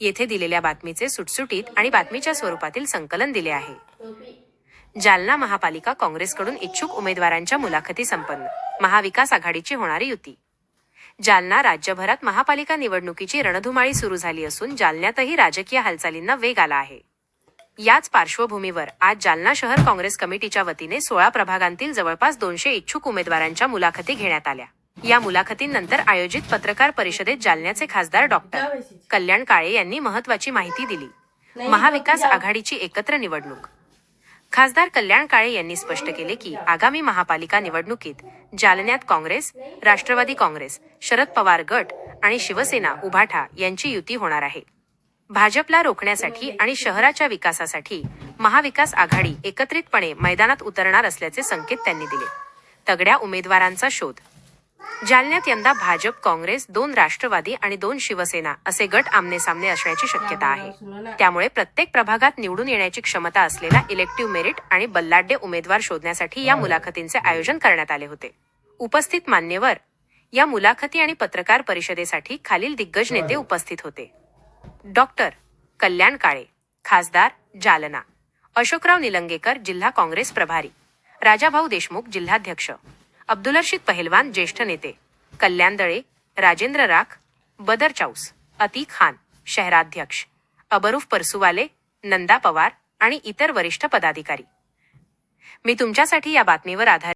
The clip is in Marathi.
येथे दिलेल्या बातमीचे सुटसुटीत आणि बातमीच्या स्वरूपातील संकलन दिले आहे. जालना महापालिका काँग्रेसकडून इच्छुक उमेदवारांच्या मुलाखती संपन्न. महाविकास आघाडीची होणारी युती. जालना राज्यभरात महापालिका निवडणुकीची रणधुमाळी सुरू झाली असून जालन्यातही राजकीय हालचालींना वेग आला आहे. याच पार्श्वभूमीवर आज जालना शहर काँग्रेस कमिटीच्या वतीने सोळा प्रभागांतील जवळपास दोनशे इच्छुक उमेदवारांच्या मुलाखती घेण्यात आल्या. या मुलाखतींनंतर आयोजित पत्रकार परिषदेत जालन्याचे खासदार डॉक्टर कल्याण काळे यांनी महत्वाची माहिती दिली. महाविकास आघाडीची एकत्र निवडणूक. खासदार कल्याण काळे यांनी स्पष्ट केले की आगामी महापालिका निवडणुकीत जालन्यात काँग्रेस राष्ट्रवादी काँग्रेस शरद पवार गट आणि शिवसेना उभाठा यांची युती होणार आहे. भाजपला रोखण्यासाठी आणि शहराच्या विकासासाठी महाविकास आघाडी एकत्रितपणे मैदानात उतरणार असल्याचे संकेत त्यांनी दिले. तगड्या उमेदवारांचा शोध जालन्यात यंदा भाजप काँग्रेस दोन राष्ट्रवादी आणि दोन शिवसेना असे गट आमने सामने असण्याची शक्यता आहे. त्यामुळे प्रत्येक प्रभागात निवडून येण्याची क्षमता असलेला इलेक्टिव्ह मेरिट आणि बल्लाड्य उमेदवार शोधण्यासाठी या मुलाखतींचे आयोजन करण्यात आले होते. उपस्थित मान्यवर या मुलाखती आणि पत्रकार परिषदेसाठी खालील दिग्गज नेते उपस्थित होते. डॉक्टर कल्याण काळे खासदार जालना अशोकराव निलंगेकर जिल्हा काँग्रेस प्रभारी राजाभाऊ देशमुख जिल्हाध्यक्ष अब्दुल रशीद पहलवान ज्येष्ठ नेते कल्याण दळे राजेंद्र राख बदर चाऊस अती खान शहराध्यक्ष अबरूफ परसुवाले नंदा पवार आणि इतर वरिष्ठ पदाधिकारी. मी तुमच्यासाठी या बातमीवर आधारित